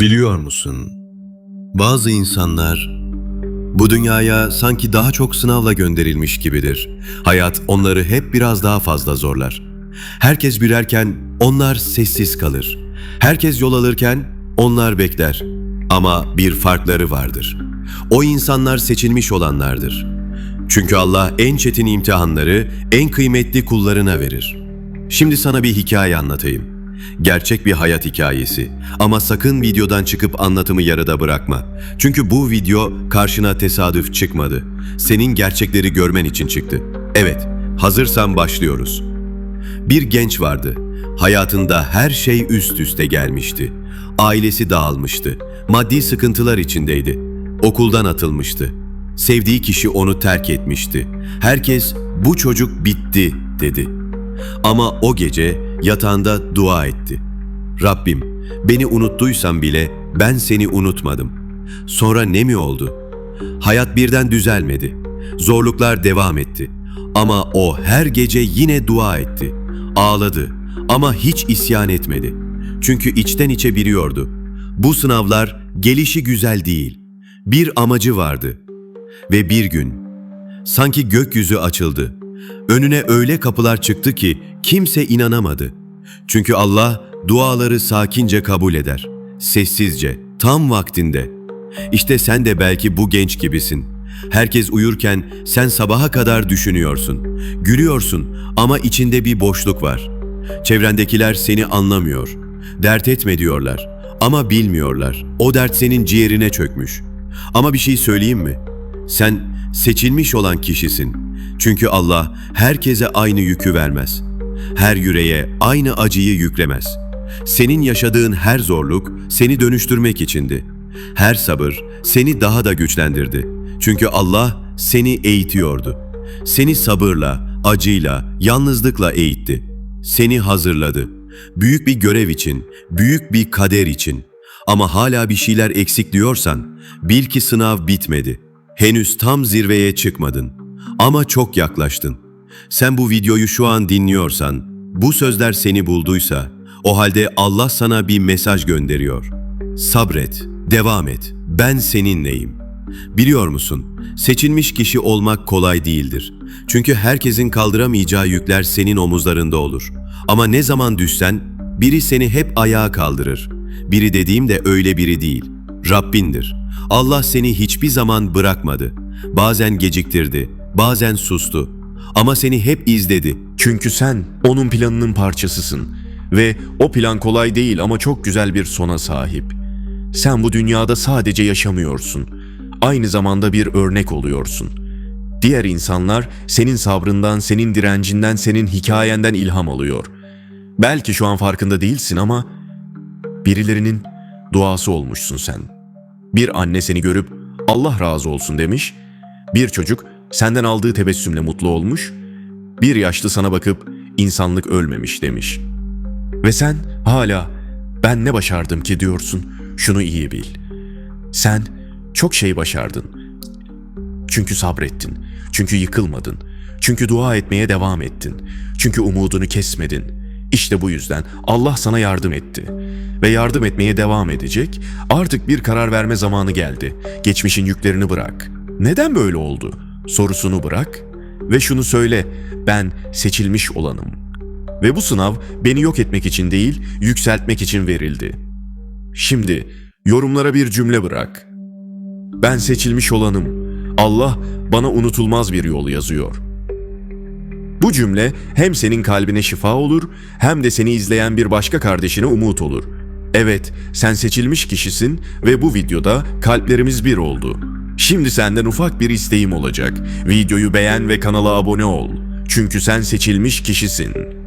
Biliyor musun? Bazı insanlar bu dünyaya sanki daha çok sınavla gönderilmiş gibidir. Hayat onları hep biraz daha fazla zorlar. Herkes birerken onlar sessiz kalır. Herkes yol alırken onlar bekler. Ama bir farkları vardır. O insanlar seçilmiş olanlardır. Çünkü Allah en çetin imtihanları en kıymetli kullarına verir. Şimdi sana bir hikaye anlatayım. Gerçek bir hayat hikayesi. Ama sakın videodan çıkıp anlatımı yarıda bırakma. Çünkü bu video karşına tesadüf çıkmadı. Senin gerçekleri görmen için çıktı. Evet, hazırsan başlıyoruz. Bir genç vardı. Hayatında her şey üst üste gelmişti. Ailesi dağılmıştı. Maddi sıkıntılar içindeydi. Okuldan atılmıştı. Sevdiği kişi onu terk etmişti. Herkes bu çocuk bitti dedi. Ama o gece yatağında dua etti. Rabbim, beni unuttuysan bile ben seni unutmadım. Sonra ne mi oldu? Hayat birden düzelmedi. Zorluklar devam etti. Ama o her gece yine dua etti. Ağladı ama hiç isyan etmedi. Çünkü içten içe biliyordu. Bu sınavlar gelişi güzel değil. Bir amacı vardı. Ve bir gün sanki gökyüzü açıldı. Önüne öyle kapılar çıktı ki kimse inanamadı. Çünkü Allah duaları sakince kabul eder. Sessizce, tam vaktinde. İşte sen de belki bu genç gibisin. Herkes uyurken sen sabaha kadar düşünüyorsun. Gülüyorsun ama içinde bir boşluk var. Çevrendekiler seni anlamıyor. Dert etme diyorlar ama bilmiyorlar. O dert senin ciğerine çökmüş. Ama bir şey söyleyeyim mi? Sen seçilmiş olan kişisin. Çünkü Allah herkese aynı yükü vermez. Her yüreğe aynı acıyı yüklemez. Senin yaşadığın her zorluk seni dönüştürmek içindi. Her sabır seni daha da güçlendirdi. Çünkü Allah seni eğitiyordu. Seni sabırla, acıyla, yalnızlıkla eğitti. Seni hazırladı. Büyük bir görev için, büyük bir kader için. Ama hala bir şeyler eksik diyorsan, bil ki sınav bitmedi. Henüz tam zirveye çıkmadın. Ama çok yaklaştın. Sen bu videoyu şu an dinliyorsan, bu sözler seni bulduysa, o halde Allah sana bir mesaj gönderiyor. Sabret, devam et. Ben seninleyim. Biliyor musun? Seçilmiş kişi olmak kolay değildir. Çünkü herkesin kaldıramayacağı yükler senin omuzlarında olur. Ama ne zaman düşsen biri seni hep ayağa kaldırır. Biri dediğim de öyle biri değil. Rabbindir. Allah seni hiçbir zaman bırakmadı. Bazen geciktirdi, bazen sustu. Ama seni hep izledi. Çünkü sen onun planının parçasısın ve o plan kolay değil ama çok güzel bir sona sahip. Sen bu dünyada sadece yaşamıyorsun. Aynı zamanda bir örnek oluyorsun. Diğer insanlar senin sabrından, senin direncinden, senin hikayenden ilham alıyor. Belki şu an farkında değilsin ama birilerinin duası olmuşsun sen. Bir anne seni görüp Allah razı olsun demiş. Bir çocuk senden aldığı tebessümle mutlu olmuş. Bir yaşlı sana bakıp insanlık ölmemiş demiş. Ve sen hala ben ne başardım ki diyorsun şunu iyi bil. Sen çok şey başardın. Çünkü sabrettin. Çünkü yıkılmadın. Çünkü dua etmeye devam ettin. Çünkü umudunu kesmedin. İşte bu yüzden Allah sana yardım etti. Ve yardım etmeye devam edecek. Artık bir karar verme zamanı geldi. Geçmişin yüklerini bırak. Neden böyle oldu? Sorusunu bırak ve şunu söyle. Ben seçilmiş olanım. Ve bu sınav beni yok etmek için değil, yükseltmek için verildi. Şimdi yorumlara bir cümle bırak. Ben seçilmiş olanım. Allah bana unutulmaz bir yol yazıyor. Bu cümle hem senin kalbine şifa olur hem de seni izleyen bir başka kardeşine umut olur. Evet, sen seçilmiş kişisin ve bu videoda kalplerimiz bir oldu. Şimdi senden ufak bir isteğim olacak. Videoyu beğen ve kanala abone ol. Çünkü sen seçilmiş kişisin.